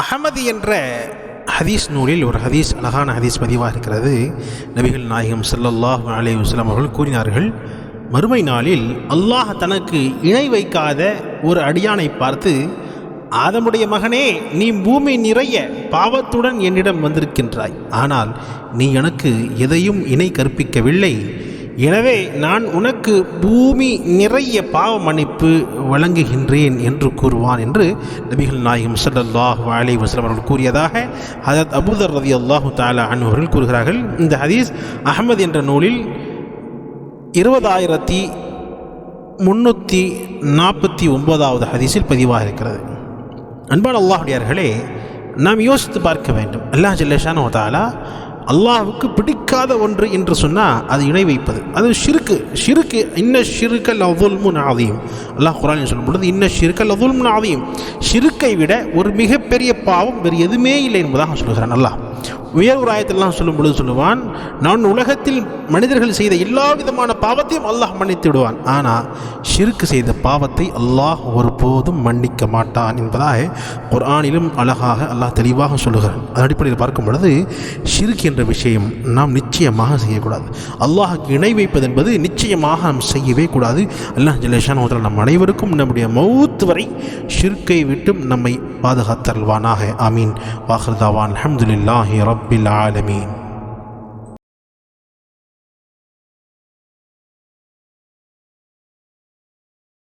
அகமதி என்ற ஹதீஸ் நூலில் ஒரு ஹதீஸ் அழகான ஹதீஸ் பதிவாக இருக்கிறது. நபிகள் நாயகம் ஸல்லல்லாஹு அலி வஸ்லாம் அவர்கள் கூறினார்கள் மறுமை நாளில் அல்லாஹ் தனக்கு இணை வைக்காத ஒரு அடியானை பார்த்து ஆதமுடைய மகனே நீ பூமி நிறைய பாவத்துடன் என்னிடம் வந்திருக்கின்றாய். ஆனால் நீ எனக்கு எதையும் இணை கற்பிக்கவில்லை. எனவே நான் உனக்கு பூமி நிறைய பாவ மன்னிப்பு வழங்குகின்றேன் என்று கூறுவான் என்று நபிகள் நாயகம் சல்லாஹ் அலி வஸ்லம் அவர்கள் கூறியதாக ஹதரத் அபுதர் ரதி அல்லாஹு தாலா அன்பர்கள் கூறுகிறார்கள். இந்த ஹதீஸ் அஹமது என்ற நூலில் இருபதாயிரத்தி முன்னூற்றி நாற்பத்தி ஒன்பதாவது ஹதீஸில் பதிவாக இருக்கிறது. அன்பான அல்லாஹுடையார்களே நாம் யோசித்து பார்க்க வேண்டும். அல்லாஹ் ஜல்லேஷான் தாலா அல்லாஹுக்கு பிடிக்காத ஒன்று என்று சொன்னால் அது இணை வைப்பது. அது ஷிருக்கு. ஷிருக்கு இன்ன ஷிருக்கல் அதுல்முன் ஆதியும் அல்லாஹ் குரான் சொல்லும் பொழுது இன்ன ஷிருக்கல் அதுல்முன் ஆதியும் ஷிருக்கை விட ஒரு மிகப்பெரிய பாவம் வேறு எதுவுமே இல்லை என்பதாக சொல்கிறான் அல்லாஹ். உயர் ஒரு சொல்லும் பொழுது சொல்லுவான் நான் உலகத்தில் மனிதர்கள் செய்த எல்லா விதமான பாவத்தையும் அல்லாஹ் மன்னித்து விடுவான். ஆனால் ஷிருக்கு செய்த பாவத்தை அல்லாஹ் ஒருபோதும் மன்னிக்க மாட்டான் என்பதாக குர்ஆனிலும் அழகாக அல்லாஹ் தெளிவாக சொல்லுகிறான். அதன் அடிப்படையில் பார்க்கும் பொழுது ஷிருக்கு என்ற விஷயம் நாம் நிச்சயமாக செய்யக்கூடாது. அல்லாஹுக்கு இணை வைப்பது என்பது நிச்சயமாக நாம் செய்யவே கூடாது. அல்லாஹ் ஜலேஷான் நம் அனைவருக்கும் நம்முடைய மௌத் வரை ஷிர்கை விட்டும் நம்மை பாதுகாத்தல்வானாக ஆமீன். வாஹர்தாவான் அஹமதுல்லாஹி رب العالمين.